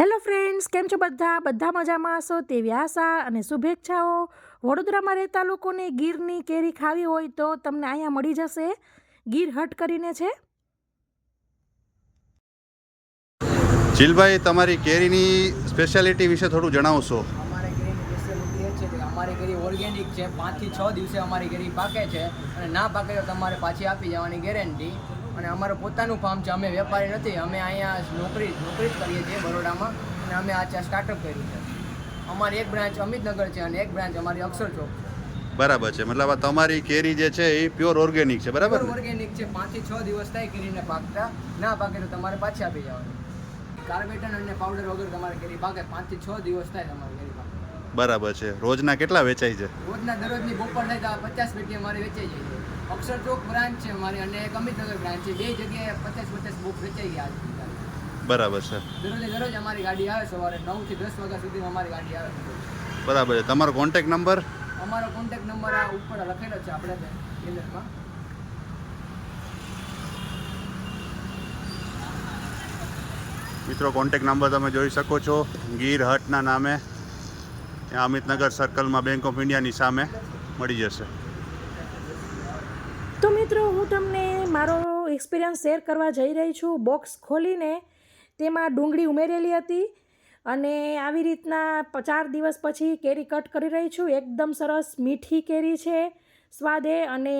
Hello friends કેમ છો બધા? બધા મજામાં હશો? તેવી આશા અને શુભેચ્છાઓ. વડોદરામાં રહેતા લોકોને ગીરની કેરી ખાવી હોય તો તમને અહીંયા મળી જશે. ગીર હટ કરીને છે. જીલભાઈ તમારી કેરીની સ્પેશિયાલિટી વિશે થોડું જણાવશો. અમારે કેરીની સ્પેશિયાલિટી એ છે કે અમારી કેરી ઓર્ગેનિક છે. પાંચથી છ દિવસે અમારી કેરી પાકે છે અને ના પાકે તો તમારે પાછી આપી જવાની ગેરંટી અને અમારું પોતાનું ફાર્મ છે અમે વેપારી નથી અમે અહીંયા નોકરી નોકરી જ કરીએ છીએ બરોડામાં અને અમે આ સ્ટાર્ટઅપ કર્યું છે. અમારી એક બ્રાન્ચ અમિતનગર છે અને એક બ્રાન્ચ અમારી અક્ષર ચોક છે. બરાબર છે. મતલબ આ તમારી કેરી જે છે એ પ્યોર ઓર્ગેનિક છે બરાબર ઓર્ગેનિક છે. પાંચથી છ દિવસ થાય કેરીને પાકતા. ના પાકે તો તમારે પાછી આપી જવાનું. કાર્બેટન અને પાવડર વગર તમારે કેરી પાકે. પાંચથી છ દિવસ થાય તમારી કેરી પાકે બરાબર છે. રોજના કેટલા વેચાય છે? રોજના દરરોજની બપોર થાય તો પચાસ પેટી અમારે વેચાઈ જાય છે. અક્ષર ચોક બ્રાન્ચ છે અમારી અને એક અમિતનગર બ્રાન્ચ છે. બે જગ્યાએ પચાસ પચાસ બુક વેચાઈ ગયા બરાબર છે. દરરોજ દરરોજ અમારી ગાડી આવે સવારે નવથી દસ વાગ્યા સુધી અમારી ગાડી આવે બરાબર છે. તમારો કોન્ટેક નંબર અમારો કોન્ટેક્ટ નંબર આ ઉપર લખેલો છે આપણે બેનરમાં મિત્રો કોન્ટેક નંબર તમે જોઈ શકો છો. ગીર હટના નામે. અમિતનગર સર્કલમાં બેંક ઓફ ઇન્ડિયાની સામે મળી જશે. તો મિત્રો, હું તમને મારો એક્સપિરિયન્સ શેર કરવા જઈ રહી છું. બોક્સ ખોલીને તેમાં ડુંગળી ઉમેરેલી હતી અને આવી રીતના ચાર દિવસ પછી કેરી કટ કરી રહી છું. એકદમ સરસ મીઠી કેરી છે, સ્વાદે અને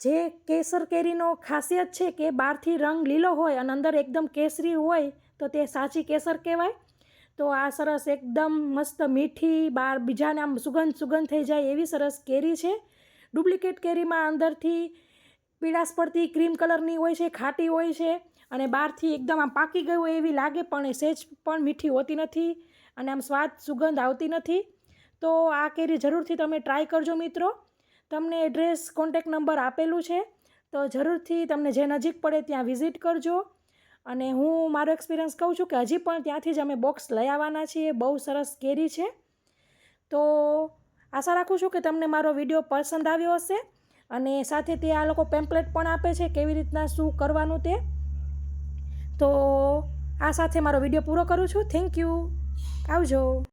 જે કેસર કેરીનો ખાસિયત છે કે બહારથી રંગ લીલો હોય અને અંદર એકદમ કેસરી હોય તો તે સાચી કેસર કહેવાય. તો આ સરસ એકદમ મસ્ત મીઠી, બાર બીજાને આમ સુગંધ સુગંધ થઈ જાય એવી સરસ કેરી છે. ડુપ્લિકેટ કેરીમાં અંદરથી પીળાશ પડતી ક્રીમ કલરની હોય છે, ખાટી હોય છે અને બહારથી એકદમ આમ પાકી ગયું હોય એવી લાગે, પણ એ સહેજ પણ મીઠી હોતી નથી અને આમ સ્વાદ, સુગંધ આવતી નથી. તો આ કેરી જરૂરથી તમે ટ્રાય કરજો મિત્રો. તમને એડ્રેસ કોન્ટેક નંબર આપેલું છે, તો જરૂરથી તમને જે નજીક પડે ત્યાં વિઝિટ કરજો. અને હું મારો એક્સપિરિયન્સ કહું છું કે હજી પણ ત્યાંથી જ અમે બોક્સ લઈ આવવાના છીએ. બહુ સરસ કેરી છે. આશા રાખું છું કે તમને મારો વીડિયો પસંદ આવ્યો હશે અને સાથે તે આ લોકો પેમ્પલેટ પણ આપે છે કેવી રીતના શું કરવાનું તે. તો આ સાથે મારો વીડિયો પૂરો કરું છું. થેન્ક યુ આવજો.